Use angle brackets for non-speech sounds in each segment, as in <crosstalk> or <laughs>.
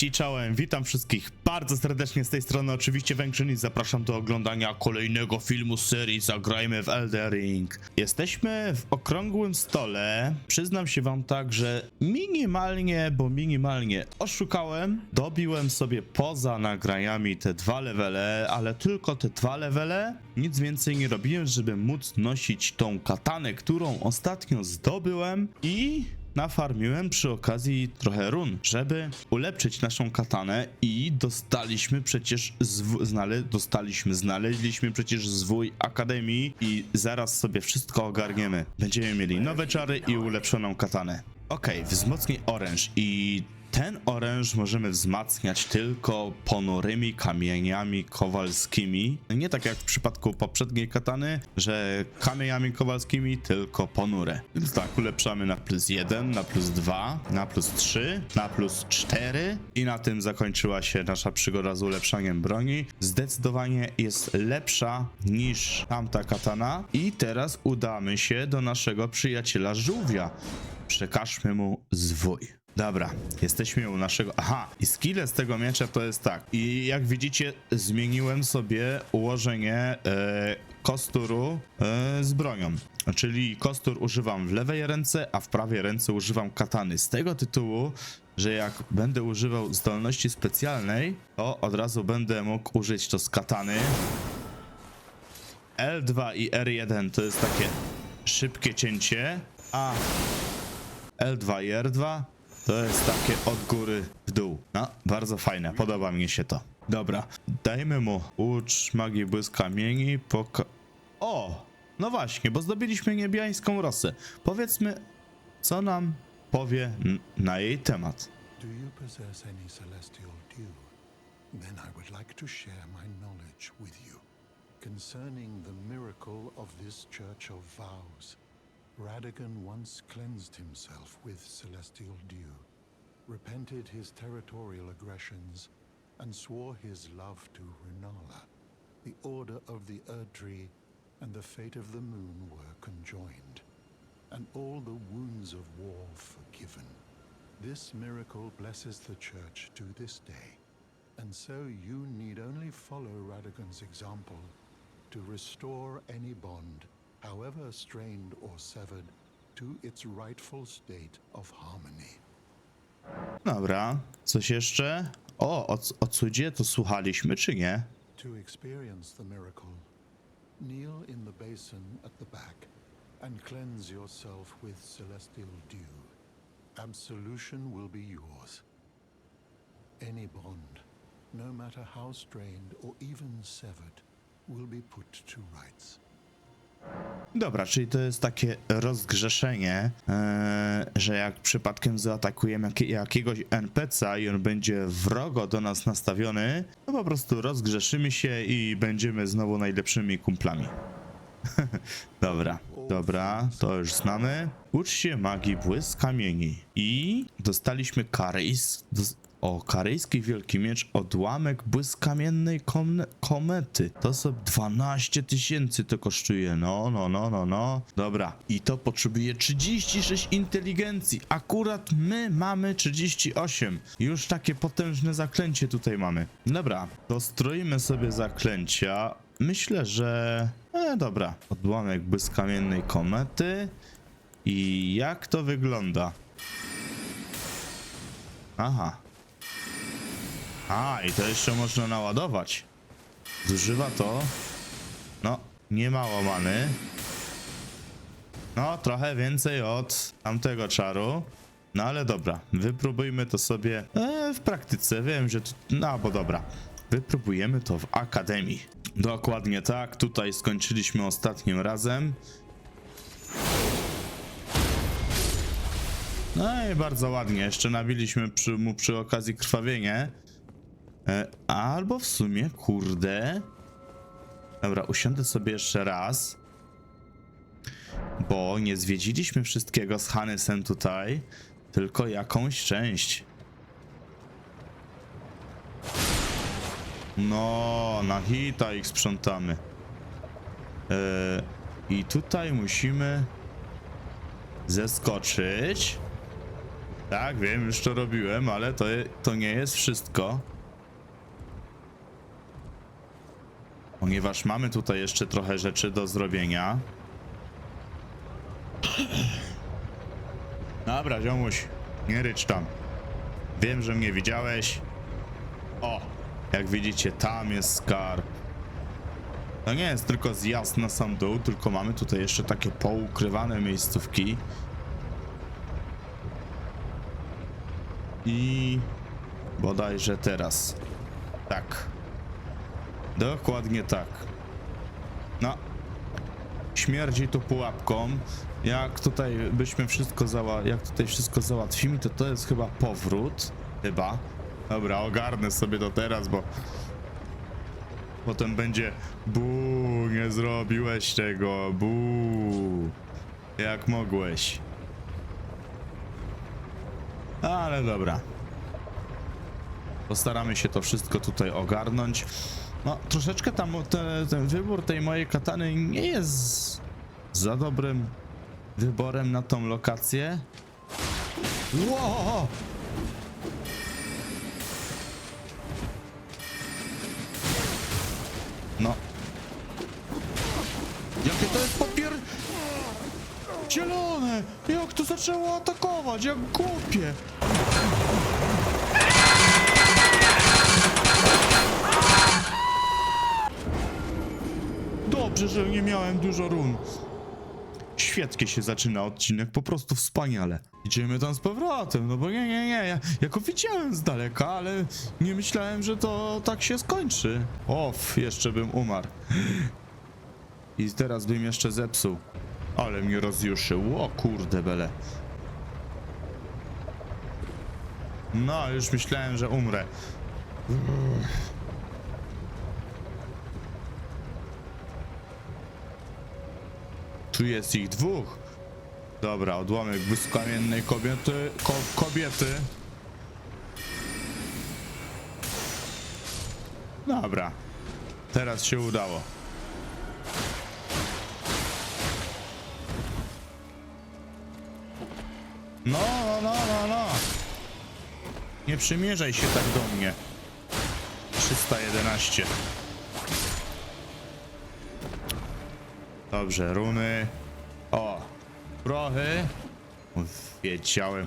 Cześć i czołem, witam wszystkich bardzo serdecznie z tej strony, oczywiście Węgrzyni, zapraszam do oglądania kolejnego filmu z serii Zagrajmy w Elden Ring. Jesteśmy w okrągłym stole, przyznam się wam tak, że minimalnie, bo minimalnie oszukałem, dobiłem sobie poza nagraniami te dwa levele, ale tylko te dwa levele, nic więcej nie robiłem, żeby móc nosić tą katanę, którą ostatnio zdobyłem i nafarmiłem przy okazji trochę run, żeby ulepszyć naszą katanę i dostaliśmy przecież zw- znale dostaliśmy, znaleźliśmy przecież zwój Akademii i zaraz sobie wszystko ogarniemy. Będziemy mieli nowe czary i ulepszoną katanę. Okej, wzmocnij oręż i ten oręż możemy wzmacniać tylko ponurymi kamieniami kowalskimi. Nie tak jak w przypadku poprzedniej katany, że kamieniami kowalskimi, tylko ponure. Więc tak, ulepszamy na plus 1, na plus 2, na plus 3, na plus 4 i na tym zakończyła się nasza przygoda z ulepszaniem broni. Zdecydowanie jest lepsza niż tamta katana i teraz udamy się do naszego przyjaciela żółwia. Przekażmy mu zwój. Dobra, jesteśmy u naszego. Aha, i skille z tego miecza to jest tak. I jak widzicie, zmieniłem sobie ułożenie e, kosturu e, z bronią. Czyli kostur używam w lewej ręce, a w prawej ręce używam katany. Z tego tytułu, że jak będę używał zdolności specjalnej, to od razu będę mógł użyć to z katany. L2 i R1 to jest takie szybkie cięcie, a L2 i R2 to jest takie od góry w dół. No, bardzo fajne, podoba mi się to. Dobra, dajmy mu ucz magii błysk kamieni, poka... O! No właśnie, bo zdobyliśmy niebiańską rosę. Powiedzmy, co nam powie na jej temat. Do you possess any? Then I would like to share my knowledge with you concerning the miracle of this Church of Vows. Radigan once cleansed himself with celestial dew, repented his territorial aggressions, and swore his love to Renala. The order of the Erdtree and the fate of the moon were conjoined, and all the wounds of war forgiven. This miracle blesses the Church to this day, and so you need only follow Radigan's example to restore any bond, however strained or severed, to its rightful state of harmony. Dobra, coś jeszcze? O, o, o cudzie to słuchaliśmy, czy nie? To experience the miracle, kneel in the basin at the back and cleanse yourself with celestial dew. Absolution will be yours. Any bond, no matter how strained or even severed, will be put to rights. Dobra, czyli to jest takie rozgrzeszenie, e, że jak przypadkiem zaatakujemy jakie- jakiegoś NPC'a i on będzie wrogo do nas nastawiony, to po prostu rozgrzeszymy się i będziemy znowu najlepszymi kumplami. <laughs> dobra, dobra, to już znamy. Ucz się magii błysk kamieni. I dostaliśmy. Dos o, karyjski wielki miecz, odłamek błysk kamiennej kom komety. To są 12 tysięcy to kosztuje. No, no, no, no, no. Dobra. I to potrzebuje 36 inteligencji. Akurat my mamy 38. Już takie potężne zaklęcie tutaj mamy. Dobra, to stroimy sobie zaklęcia. Myślę, że... E, dobra. Odłamek błysk kamiennej komety. I jak to wygląda? Aha. A, i to jeszcze można naładować. Zużywa to. No, nie mało many. No, trochę więcej od tamtego czaru. No ale dobra, wypróbujmy to sobie e, w praktyce. Wiem, że tu. No, bo dobra. Wypróbujemy to w akademii. Dokładnie tak, tutaj skończyliśmy ostatnim razem. No i bardzo ładnie, jeszcze nabiliśmy przy, mu przy okazji krwawienie. E, albo w sumie, kurde. Dobra, usiądę sobie jeszcze raz. Bo nie zwiedziliśmy wszystkiego z Hanysem tutaj, tylko jakąś część. No, na hita ich sprzątamy. E, I tutaj musimy zeskoczyć. Tak, wiem, już to robiłem, ale to, to nie jest wszystko. Ponieważ mamy tutaj jeszcze trochę rzeczy do zrobienia. <clears throat> Dobra, ziomuś, nie rycz tam. Wiem, że mnie widziałeś. O, jak widzicie, tam jest skarb. To nie jest tylko zjazd na sam dół, tylko mamy tutaj jeszcze takie poukrywane miejscówki. I bodajże teraz. Tak. Dokładnie tak. No. Śmierdzi tu pułapką. Jak tutaj byśmy wszystko zała... Jak tutaj wszystko załatwimy, to to jest chyba powrót. Chyba. Dobra, ogarnę sobie to teraz, bo... Potem będzie bu, nie zrobiłeś tego, bu. Jak mogłeś. Ale dobra. Postaramy się to wszystko tutaj ogarnąć. No, troszeczkę tam te, ten wybór tej mojej katany nie jest za dobrym wyborem na tą lokację. Ło! No. Jakie to jest papier... Zielone! Jak to zaczęło atakować? Jak głupie! Dobrze, że nie miałem dużo run. Świetnie się zaczyna odcinek, po prostu wspaniale. Idziemy tam z powrotem, no bo nie, nie, nie, ja, ja go widziałem z daleka, ale nie myślałem, że to tak się skończy. Off, jeszcze bym umarł. I teraz bym jeszcze zepsuł. Ale mnie rozjuszył, o kurde bele. No, już myślałem, że umrę. Tu jest ich dwóch. Dobra, odłamek błyskamiennej kobiety. Ko kobiety. Dobra. Teraz się udało. No, no, no, no, no. Nie przymierzaj się tak do mnie. 311. Dobrze, runy. O, prochy. Wiedziałem.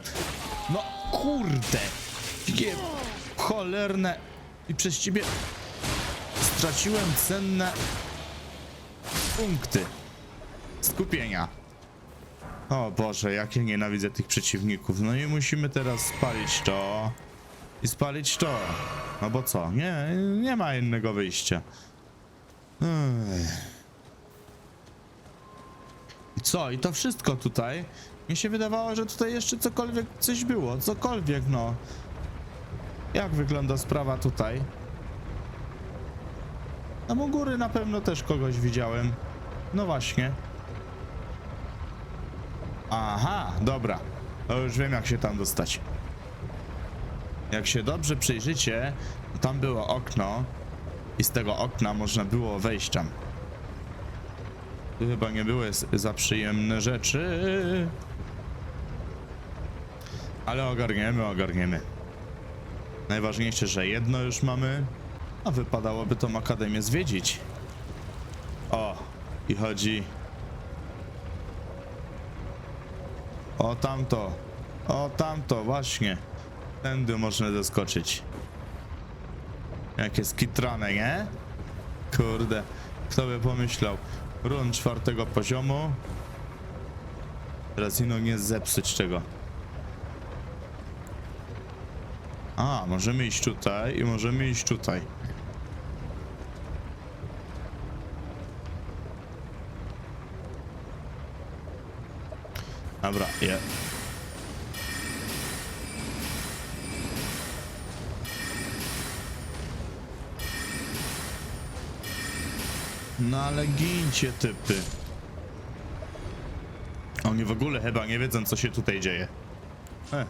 No kurde. Jakie cholerne. I przez ciebie straciłem cenne punkty skupienia. O Boże, jak ja nienawidzę tych przeciwników. No i musimy teraz spalić to. I spalić to. No bo co? Nie, nie ma innego wyjścia. Ech. Co? I to wszystko tutaj? Mi się wydawało, że tutaj jeszcze cokolwiek coś było. Cokolwiek, no. Jak wygląda sprawa tutaj? Tam u góry na pewno też kogoś widziałem. No właśnie. Aha, dobra. To już wiem jak się tam dostać. Jak się dobrze przyjrzycie, tam było okno i z tego okna można było wejść tam. Tu chyba nie były za przyjemne rzeczy. Ale ogarniemy, ogarniemy. Najważniejsze, że jedno już mamy, a wypadałoby tą akademię zwiedzić. O, i chodzi O tamto. O tamto, właśnie. Tędy można doskoczyć. Jakie skitrane, nie? Kurde. Kto by pomyślał? Run czwartego poziomu. Teraz ino nie zepsuć czego. A, możemy iść tutaj i możemy iść tutaj. Dobra, je. No ale gincie typy. Oni w ogóle chyba nie wiedzą co się tutaj dzieje. E.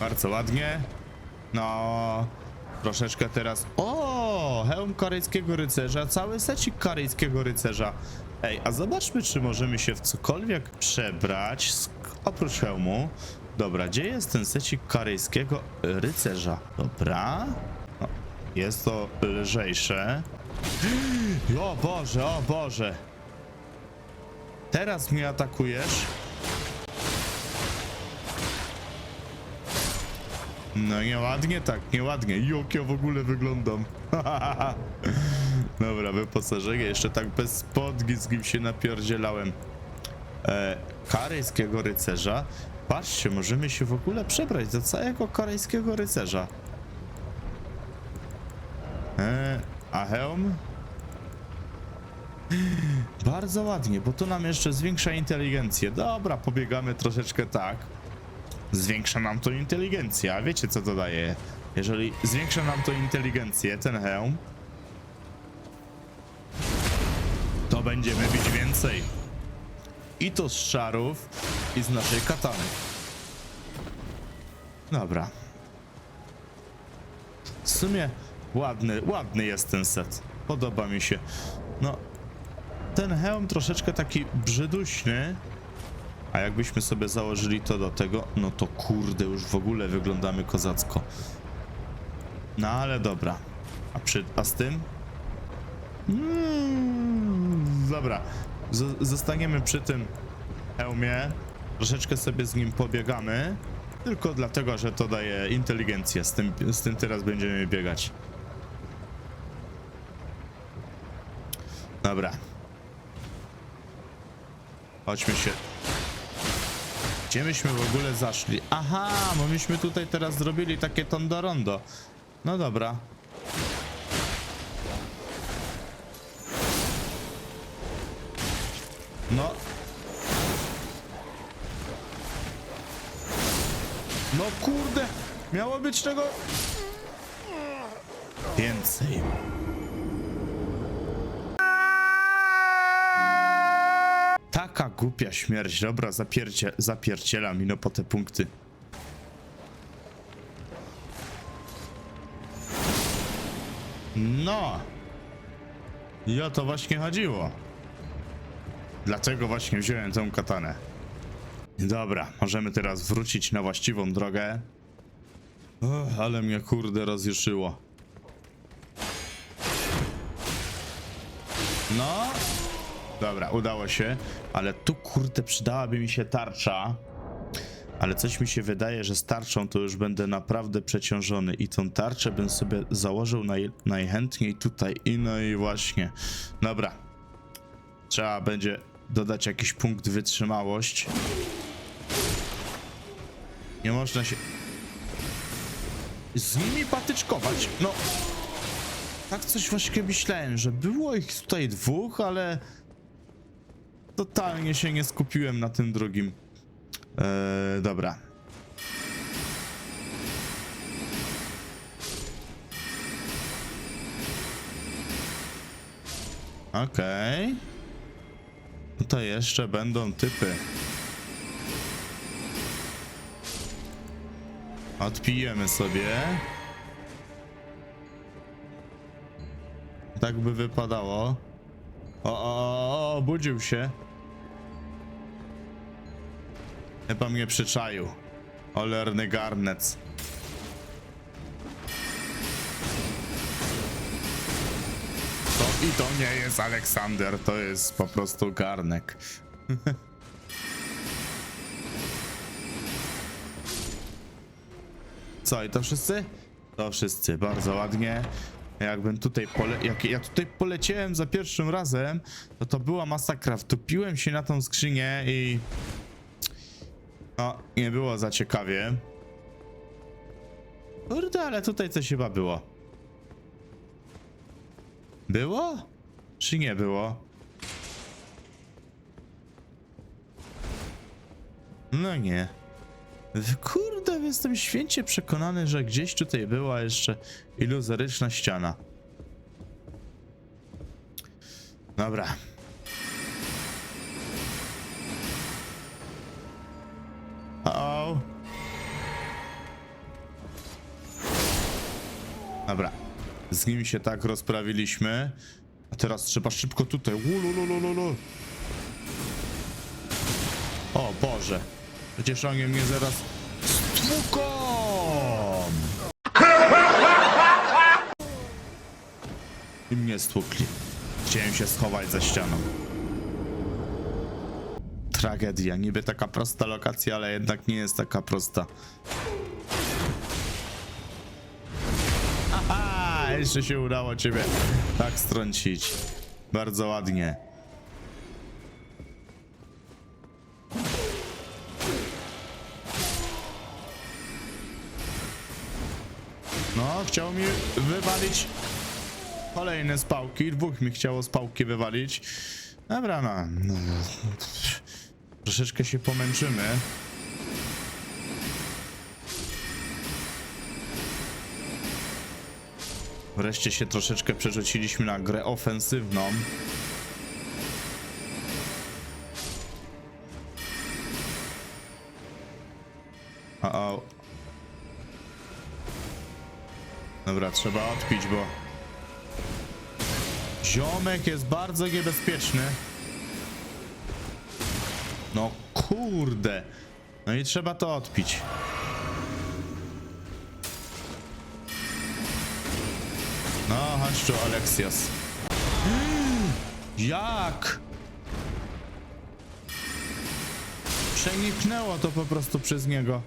Bardzo ładnie. No, troszeczkę teraz. O! Hełm korejskiego rycerza, cały secik korejskiego rycerza. Ej, a zobaczmy, czy możemy się w cokolwiek przebrać, oprócz hełmu. Dobra, gdzie jest ten secik korejskiego rycerza? Dobra. O, jest to lżejsze. O Boże, o Boże. Teraz mnie atakujesz? No nieładnie tak, nieładnie. Jak ja w ogóle wyglądam. <laughs> Dobra, wyposażenie. Jeszcze tak bez spodni z nim się napierdzielałem. E, korejskiego rycerza. Patrzcie, możemy się w ogóle przebrać za całego korejskiego rycerza. E, a hełm? Bardzo ładnie, bo to nam jeszcze zwiększa inteligencję. Dobra, pobiegamy troszeczkę tak. Zwiększa nam to inteligencję, a wiecie co to daje? Jeżeli zwiększa nam to inteligencję, ten hełm, to będziemy bić więcej. I to z czarów, i z naszej katany. Dobra. W sumie ładny, ładny jest ten set. Podoba mi się. No, ten hełm troszeczkę taki brzyduśny, a jakbyśmy sobie założyli to do tego, no to kurde, już w ogóle wyglądamy kozacko. No ale dobra. A, przy, a z tym? Mm, dobra. Zostaniemy przy tym hełmie. Troszeczkę sobie z nim pobiegamy. Tylko dlatego, że to daje inteligencję. Z tym, z tym teraz będziemy biegać. Dobra. Chodźmy się gdzie myśmy w ogóle zaszli? Aha, bo myśmy tutaj teraz zrobili takie tondorondo. No dobra. No. No kurde, miało być tego więcej. Taka głupia śmierć. Dobra, zapiercie, zapierdziela mi no po te punkty. No. I o to właśnie chodziło. Dlatego właśnie wziąłem tę katanę. Dobra, możemy teraz wrócić na właściwą drogę. Uch, ale mnie kurde rozjuszyło. No, Dobra, udało się, ale tu kurde przydałaby mi się tarcza. Ale coś mi się wydaje, że z tarczą to już będę naprawdę przeciążony i tą tarczę bym sobie założył naj, najchętniej tutaj i no i właśnie. Dobra. Trzeba będzie dodać jakiś punkt wytrzymałość. Nie można się z nimi patyczkować. No. Tak coś właśnie myślałem, że było ich tutaj dwóch, ale totalnie się nie skupiłem na tym drugim. Eee, dobra. Okej. No to jeszcze będą typy. Odpijemy sobie. Tak by wypadało. O, o, o, o, obudził się. Chyba mnie przyczaił. Olerny garnec. I to nie jest Aleksander, to jest po prostu garnek. <laughs> Co, i to wszyscy? To wszyscy, bardzo ładnie. Jakbym tutaj pole... Jak ja tutaj poleciałem za pierwszym razem, to to była masakra. Wtopiłem się na tą skrzynię i... No, nie było za ciekawie. Kurde, ale tutaj coś chyba było. Było? Czy nie było? No nie. Kurde, jestem święcie przekonany, że gdzieś tutaj była jeszcze iluzoryczna ściana. Dobra. O. Dobra. Z nim się tak rozprawiliśmy. A teraz trzeba szybko tutaj. O Boże. Przecież oni mnie zaraz stłuką. I mnie stłukli. Chciałem się schować za ścianą. Tragedia. Niby taka prosta lokacja, ale jednak nie jest taka prosta. Jeszcze się udało ciebie tak strącić. Bardzo ładnie. No, chciał mi wywalić kolejne spałki. Dwóch mi chciało spałki wywalić. Dobra, no. Troszeczkę się pomęczymy. Wreszcie się troszeczkę przerzuciliśmy na grę ofensywną. O, o. Dobra, trzeba odpić, bo ziomek jest bardzo niebezpieczny. No kurde. No i trzeba to odpić. Tu, Aleksios. Jak? Przeniknęło to po prostu przez niego.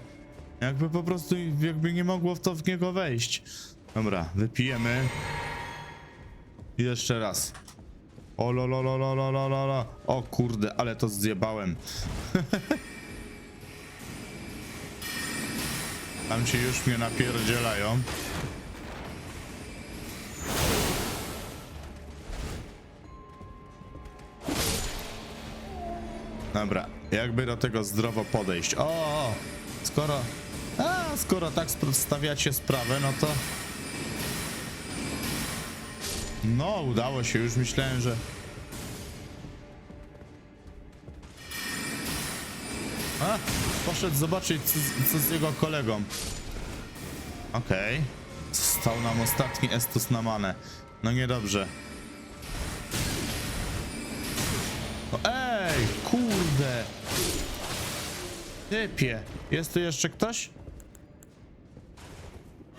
Jakby po prostu, jakby nie mogło w to w niego wejść. Dobra, wypijemy. I jeszcze raz. O lo lo lo lo lo lo lo lo. O kurde, ale to zjebałem. <laughs> Tam się już mnie napierdzielają. Dobra, jakby do tego zdrowo podejść. O, skoro. A, skoro tak stawiacie sprawę, no to. No, udało się, już myślałem, że. A, poszedł zobaczyć, co, z- co z jego kolegą. Okej. Stał nam ostatni Estus na manę. No niedobrze. Ej, kurde. Typie, jest tu jeszcze ktoś?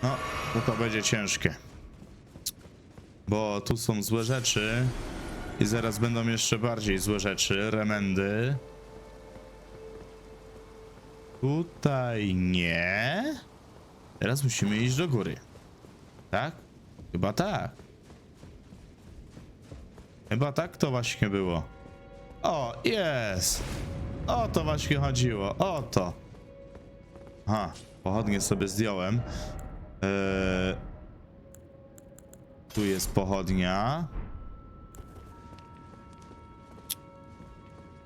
No, bo to będzie ciężkie. Bo tu są złe rzeczy. I zaraz będą jeszcze bardziej złe rzeczy. Remendy. Tutaj nie. Teraz musimy iść do góry. Tak? Chyba tak. Chyba tak to właśnie było. O, jest! O to właśnie chodziło. O to. Aha, pochodnie sobie zdjąłem. Eee, tu jest pochodnia.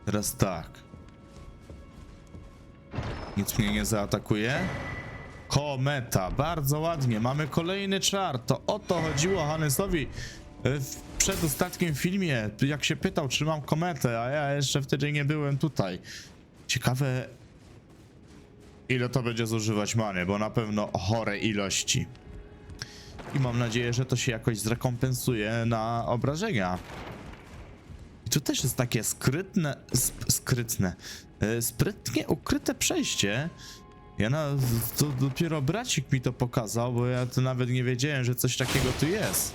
Teraz tak. Nic mnie nie zaatakuje. Kometa, bardzo ładnie. Mamy kolejny czar. To o to chodziło Hannesowi w przedostatnim filmie. Jak się pytał, czy mam kometę, a ja jeszcze wtedy nie byłem tutaj. Ciekawe, ile to będzie zużywać many, bo na pewno chore ilości. I mam nadzieję, że to się jakoś zrekompensuje na obrażenia. I tu też jest takie skrytne, sp, skrytne, e, sprytnie ukryte przejście. Ja na, to dopiero bracik mi to pokazał, bo ja to nawet nie wiedziałem, że coś takiego tu jest.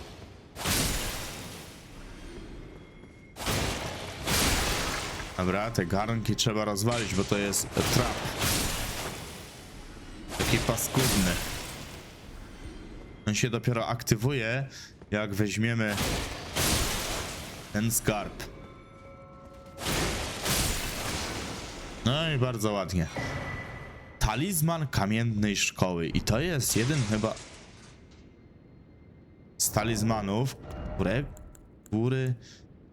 Dobra, te garnki trzeba rozwalić, bo to jest trap. Taki paskudny. On się dopiero aktywuje, jak weźmiemy ten skarb. No i bardzo ładnie. Talizman kamiennej szkoły. I to jest jeden chyba z talizmanów, które góry.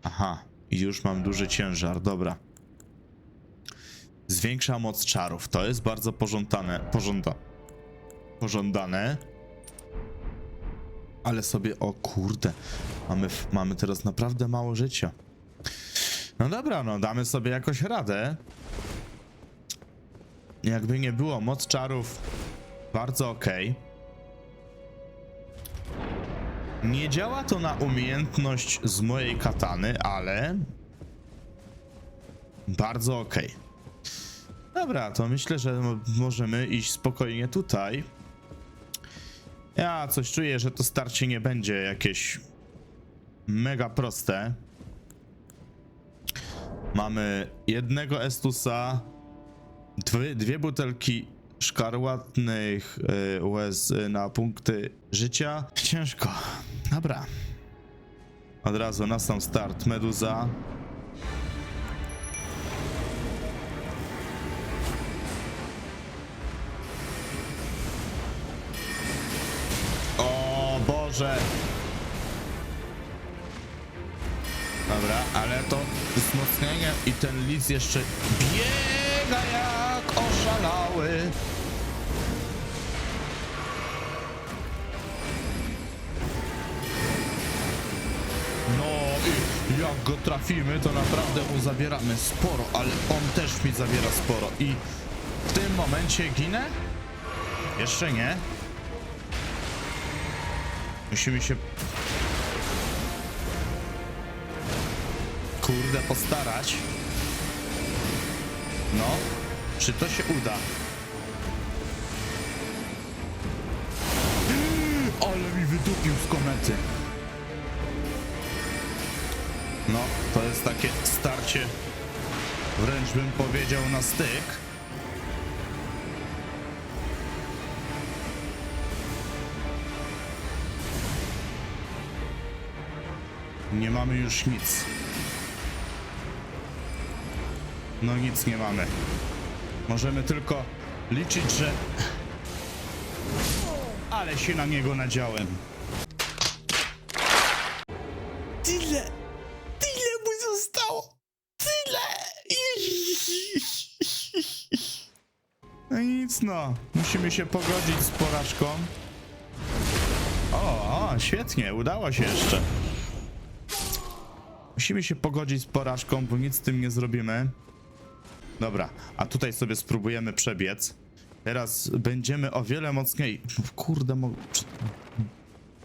Aha, już mam duży ciężar, dobra. Zwiększa moc czarów. To jest bardzo pożądane. Pożąda, pożądane. Ale sobie, o kurde, mamy, mamy teraz naprawdę mało życia. No dobra, no damy sobie jakoś radę. Jakby nie było, moc czarów bardzo ok. Nie działa to na umiejętność z mojej katany, ale bardzo okej. Dobra, to myślę, że mo- możemy iść spokojnie tutaj. Ja coś czuję, że to starcie nie będzie jakieś mega proste. Mamy jednego Estusa, dwie, dwie butelki szkarłatnych y, łez na punkty życia. Ciężko. Dobra. Od razu na sam start. Meduza. O Boże. Dobra, ale to wzmocnienie i ten lis jeszcze biega jak oszalały. Jak go trafimy, to naprawdę mu zabieramy sporo, ale on też mi zabiera sporo i w tym momencie ginę? Jeszcze nie. Musimy się kurde postarać. No, czy to się uda? Ale mi wydupił z komety. No, to jest takie starcie, wręcz bym powiedział na styk. Nie mamy już nic. No nic nie mamy. Możemy tylko liczyć, że... Ale się na niego nadziałem. No i nic no. Musimy się pogodzić z porażką. O, o, świetnie, udało się jeszcze. Musimy się pogodzić z porażką, bo nic z tym nie zrobimy. Dobra, a tutaj sobie spróbujemy przebiec. Teraz będziemy o wiele mocniej. Kurde, mo...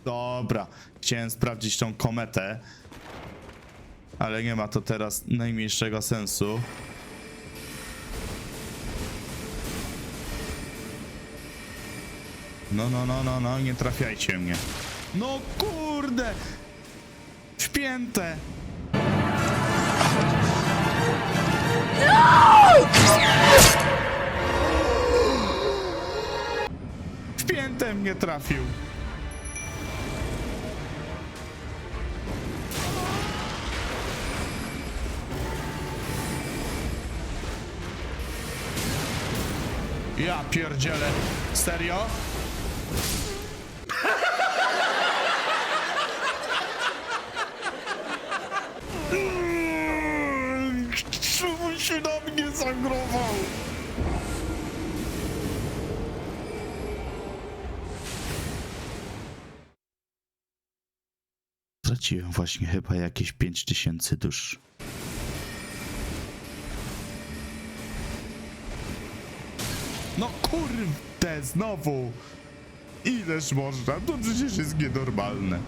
Dobra, chciałem sprawdzić tą kometę. Ale nie ma to teraz najmniejszego sensu. No, no, no, no, no, nie trafiajcie mnie. No kurde! Wpięte! Wpięte mnie trafił. Ja pierdzielę. Serio? Straciłem właśnie chyba jakieś 5000 dusz. No kurde, znowu! Ileż można? To przecież jest nienormalne.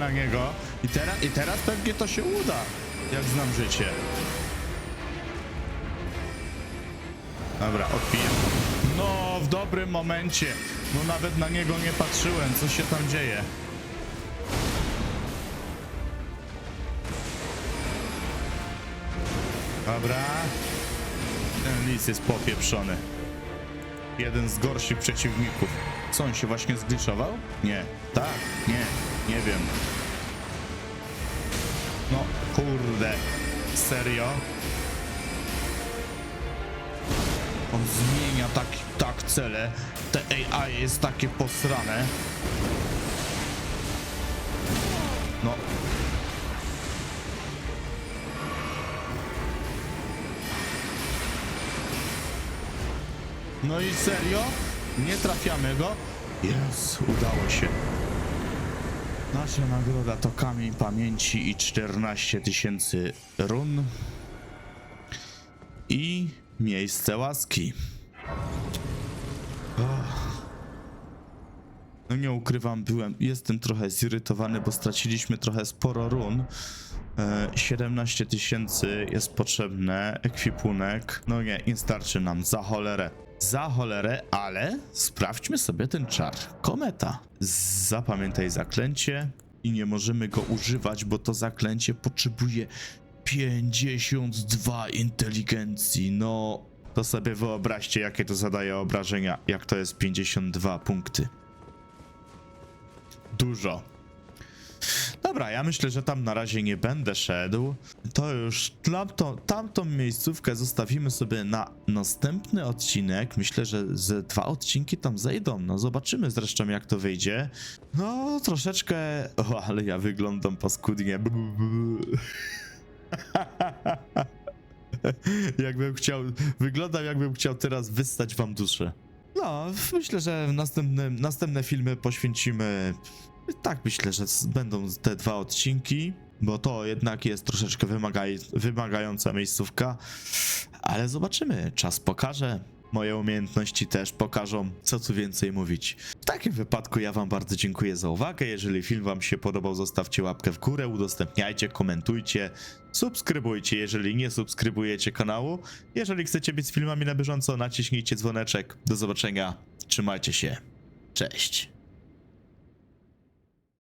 Na niego. I teraz, I teraz pewnie to się uda, jak znam życie. Dobra, odpiję. No, w dobrym momencie. No nawet na niego nie patrzyłem, co się tam dzieje. Dobra. Ten lis jest popieprzony. Jeden z gorszych przeciwników. Co, on się właśnie zgliszował? Nie. Tak, nie, nie wiem. No, kurde. Serio? On zmienia tak, tak cele. Te AI jest takie posrane. No. No i serio? Nie trafiamy go? Jest, udało się. Nasza nagroda to kamień pamięci i 14 tysięcy run. I miejsce łaski. Och. No nie ukrywam, byłem, jestem trochę zirytowany, bo straciliśmy trochę sporo run. E, 17 tysięcy jest potrzebne, ekwipunek. No nie, nie starczy nam, za cholerę. Za cholerę, ale sprawdźmy sobie ten czar. Kometa. Zapamiętaj zaklęcie i nie możemy go używać, bo to zaklęcie potrzebuje 52 inteligencji. No, to sobie wyobraźcie, jakie to zadaje obrażenia, jak to jest 52 punkty. Dużo. Dobra, ja myślę, że tam na razie nie będę szedł. To już tamtą, tamtą miejscówkę zostawimy sobie na następny odcinek. Myślę, że ze dwa odcinki tam zejdą. No zobaczymy zresztą jak to wyjdzie. No troszeczkę... O, ale ja wyglądam paskudnie. <laughs> jakbym chciał... Wyglądam jakbym chciał teraz wyssać wam duszę. No, myślę, że w następnym, następne filmy poświęcimy tak, myślę, że będą te dwa odcinki, bo to jednak jest troszeczkę wymagaj, wymagająca miejscówka, ale zobaczymy, czas pokaże. Moje umiejętności też pokażą, co tu więcej mówić. W takim wypadku ja Wam bardzo dziękuję za uwagę. Jeżeli film Wam się podobał, zostawcie łapkę w górę, udostępniajcie, komentujcie, subskrybujcie, jeżeli nie subskrybujecie kanału. Jeżeli chcecie być z filmami na bieżąco, naciśnijcie dzwoneczek. Do zobaczenia, trzymajcie się, cześć.